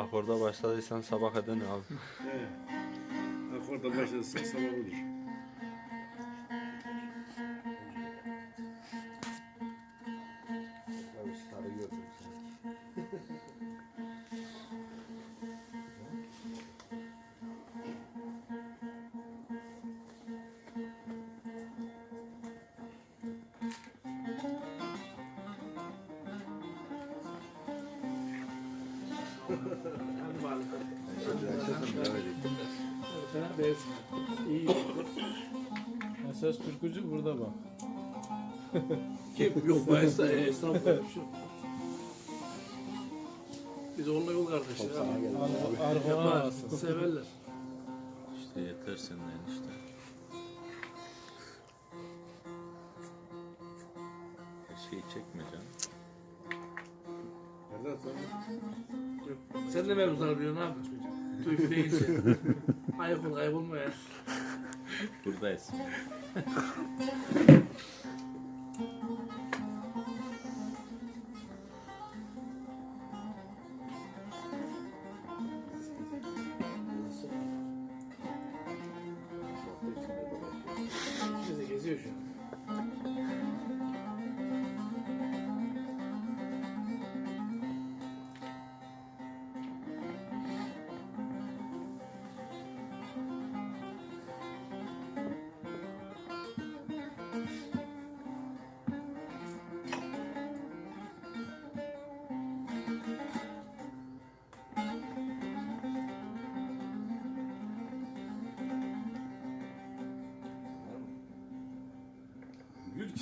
Akorda başladıysan sabah edin abi. He. Akorda başlasak sabah olur. Değilsin. İyi. Esas türkücü burada bak. Kim? Yok bu esnaf, esnaf böyle bir şey yok. Biz onunla yol kardeşler. Top sana abi. geldi. Ar- Argo'na Yapar, arasın. severler. İşte yeter senden işte. Her şeyi çekme canım. Nereden sonra? Sen de mevzular biliyorsun abi. Türk deyince. Ayıp ol, ayıp olma ya. Buradayız.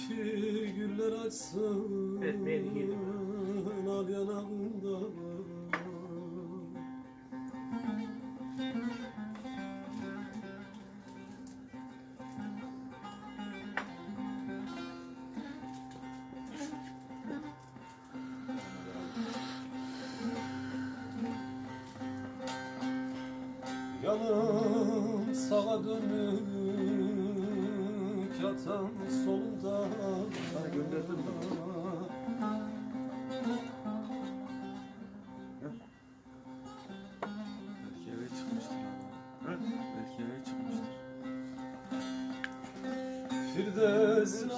Ki güller açsın. Evet, beni yedim. Al yanağında Yanım sağa dönük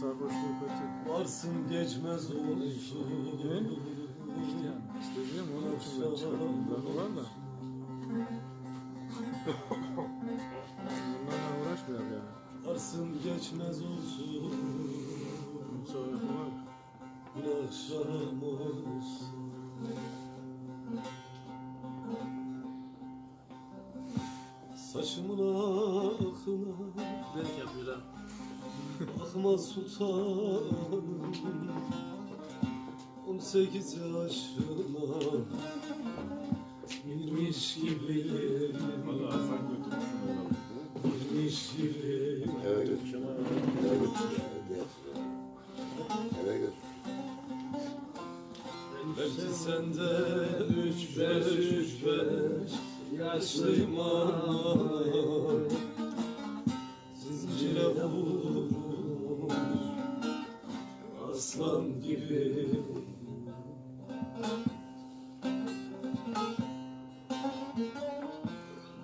sarhoşluğu kötü. Varsın geçmez olsun İşte yani. İşte diyorum onun için ben çıkardım. Ben olan da. Bunlarla uğraşmıyor yani. Varsın geçmez olsun akşam olsun Bakma sultanım 18 yaşına Girmiş gibi. Girmiş gibi Eve götür. Eve götür. Eve götür. Belki senden üç beş üç beş Yaşlıyım ama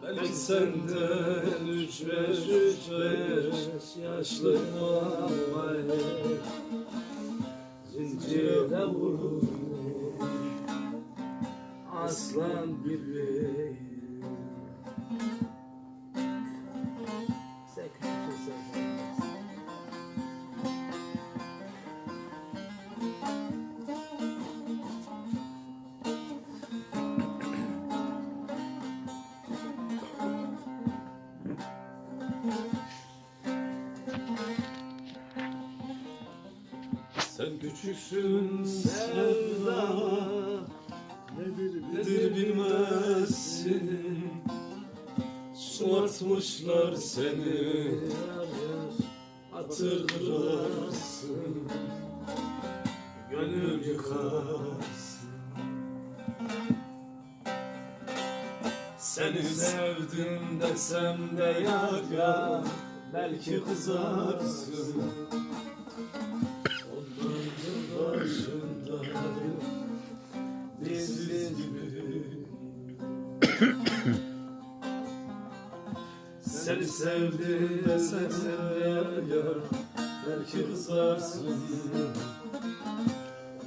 Belki senden üç beş üç beş Yaşlıyım ama Zincire vurmuş Aslan gibi Küçüksün sevda. Nedir bilmezsin? Şımartmışlar seni. Hatırlarsın. Gönül yıkarsın. Seni sevdim desem de yar ya Belki kızarsın Seni desem de yar ya Belki kızarsın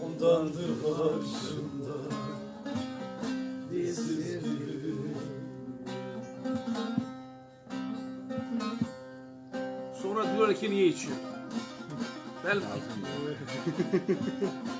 Ondandır karşımda Dizsiz gibi Sonra diyorlar ki niye içiyor? Belki.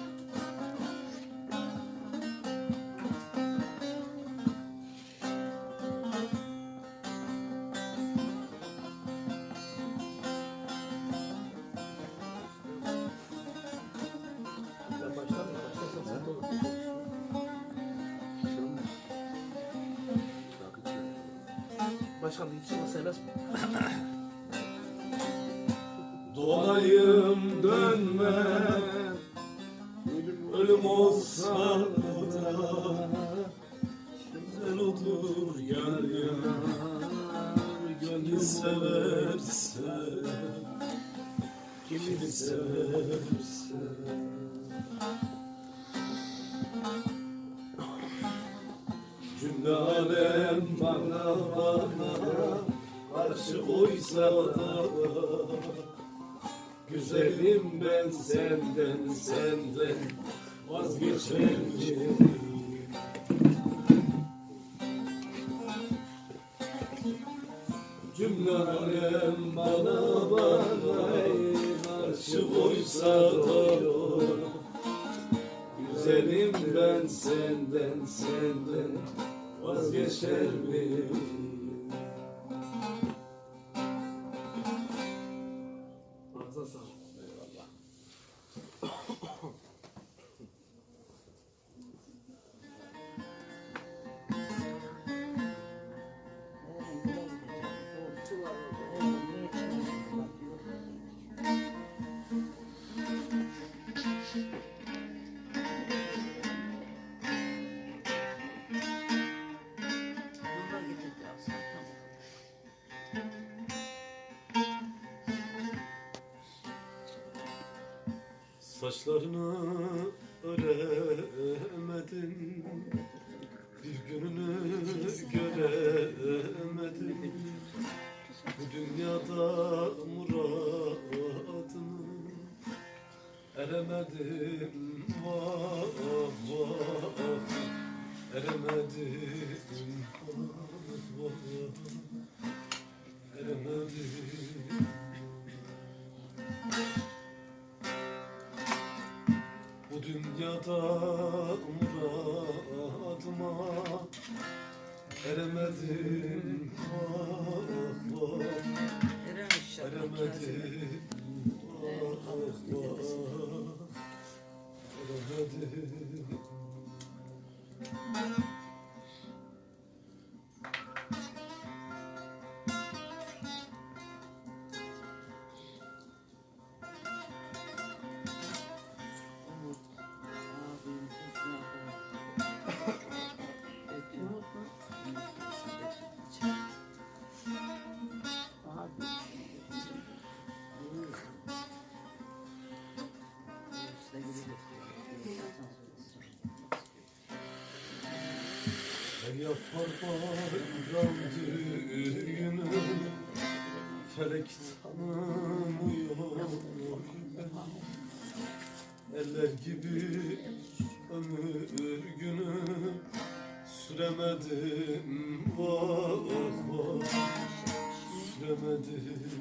Başkan içine serbest mi? Dolayım dönmem Ölüm olsa da Güzel olur yar yar Gönül severse Kimi severse Cümle alem bana bana Karşı koysa Güzelim ben senden senden vazgeçer miyim? Cümle alem bana bana karşı koysa da Güzelim ben senden senden vazgeçer miyim? Saçlarını öremedim. Bir gününü göremedim. Bu dünyada muradını Eremedim. Vah vah Eremedim. Vah vah. Eremedim dünyada muradıma eremedim vah vah eremedim vah vah eremedim Düğünü Felek tanımıyor Eller gibi ömür günü Süremedim. Vah vah Süremedim Süremedim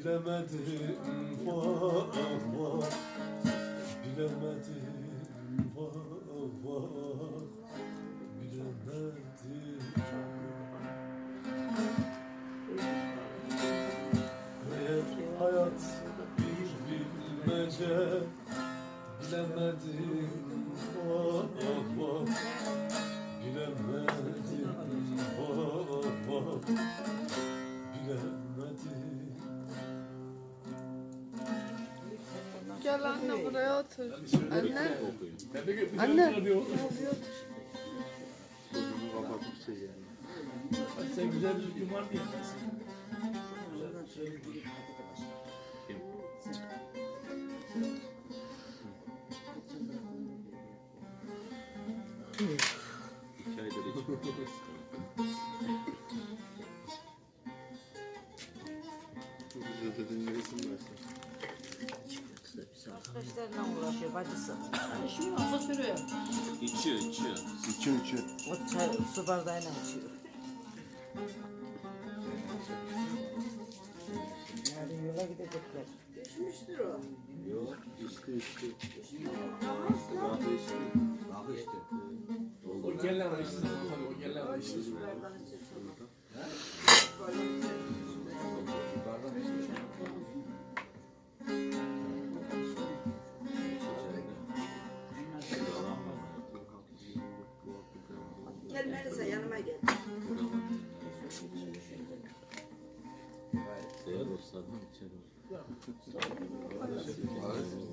Bilemedim vah vah Bilemedim vah vah Bilemedim Meğer hayat bir bilmece Bilemedim anne buraya otur. Anne. De Anne. Bak Sen güzel bir gün var diye. İki aydır içmiyorum. Öteden neresin varsa. Başka işlerle uğraşıyor bacısı. İçiyor, içiyor. İçiyor içiyor. O çay su bardağıyla içiyor. Yarın yola gidecekler. Yok içti içti. Kahve içti. Kahve içti. O gelen işte. O gelen var işte.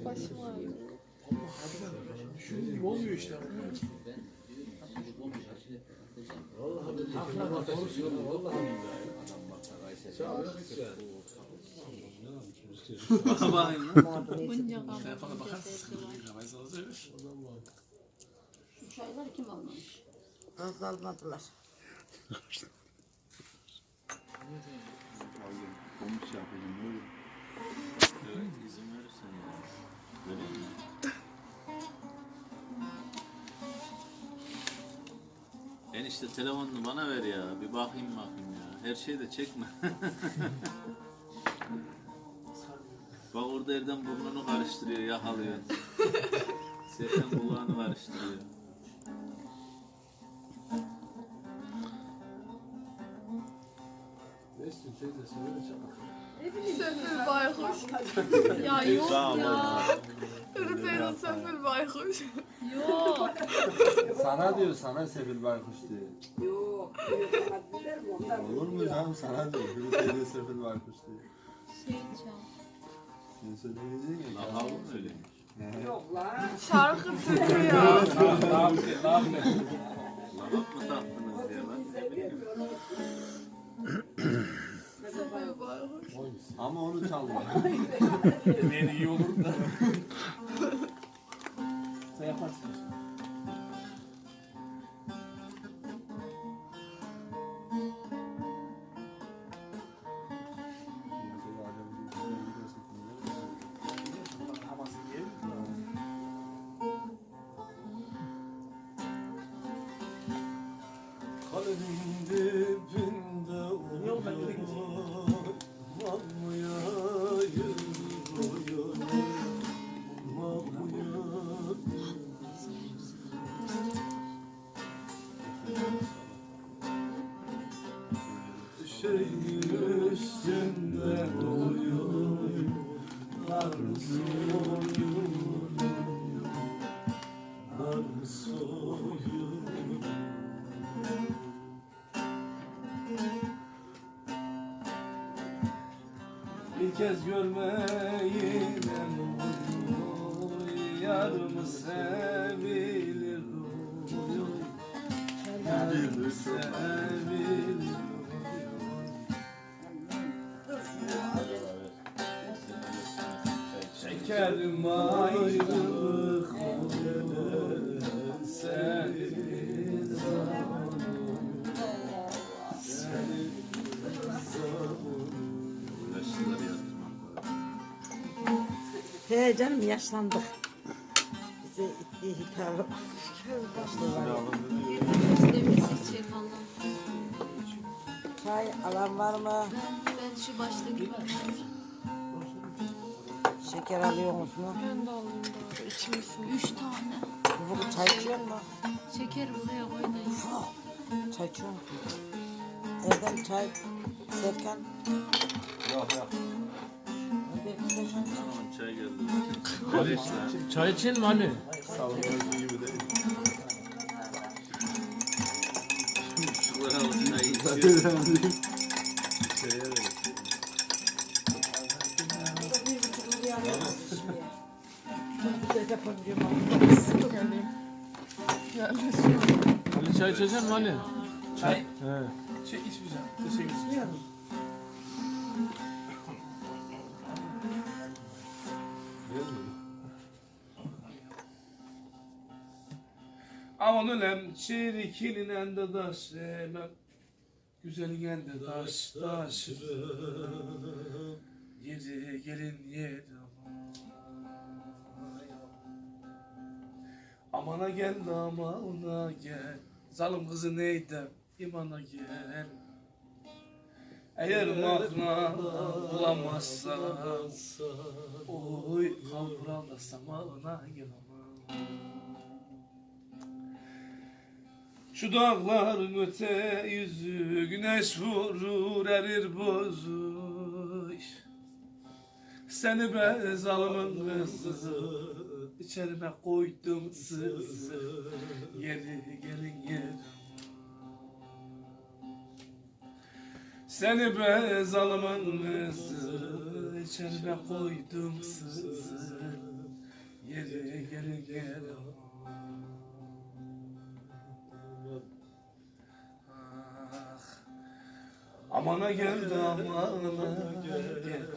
Başım ağrıyor. Gibi olmuyor işte. Aklına bak konuşuyor. Vallahi. Bana bakayım lan. Muhabbet için. Bunca kaldı. Telefona bakarsın. Sana söyleyeyim. Şu çayları kim almamış? Fazla almadılar. Komik şey yapacağım. Olur. Evet, izin verirsen ya. Vereyim mi? Enişte telefonunu bana ver ya. Bir bakayım bakayım ya. Her şeyi de çekme. Bak orada Erdem burnunu karıştırıyor, yakalıyor. Serkan kulağını karıştırıyor. Ne. Sefil baykuş. ya yok ya. Ürperin sefil baykuş. yok. Sana diyor sana Sevil Baykuş diye. Yok. Olur mu canım sana diyor. Hürriyet'e Sevil Baykuş diye. Şey çal. Sen söyleyeceksin ya. Lakabı mı öyleymiş? Şarkı türkü ya. Lakap mı taktınız ya lan? Sefil baykuş. Ama onu çalma. Ne iyi olur da. Sen yaparsın. Bir kez görmeyinem oy Yarımı sevilir Yarımı sevilir Şekerim ayrılık He canım yaşlandık. Bize ittiği hitabı. Demesi içecek Allah. Çay alan var mı? Ben şu baştaki var. Şeker alıyorsunuz mu? Ben de alayım. İçmesin. Üç tane. Bu çay içiyor mu? Şeker buraya koymayın. Çay içiyor musun? Erdem çay. Serkan. Yok yok. Çay geldi. Beleşler. Çay mi Ali? Alıp çay içiyor. Şeye de çay içecek mi? Çay içmeyeceğim. Teşekkür ederim. Aman ölem çirkinin ende daş emem Güzelin ende daş taşırım Yeri gelin yeri Amana gel amana gel. Zalim kızı neydem? İmana gel. Eğer mahna bulamazsan Oy kavramda samana gel aman Şu dağların öte yüzü güneş vurur erir bozuş Seni be zalimin kızı içerime koydum sızı. Yeri gelin yer Seni be zalimin kızı içerime koydum sızı. Yeri gelin yer Amana gel de amana gel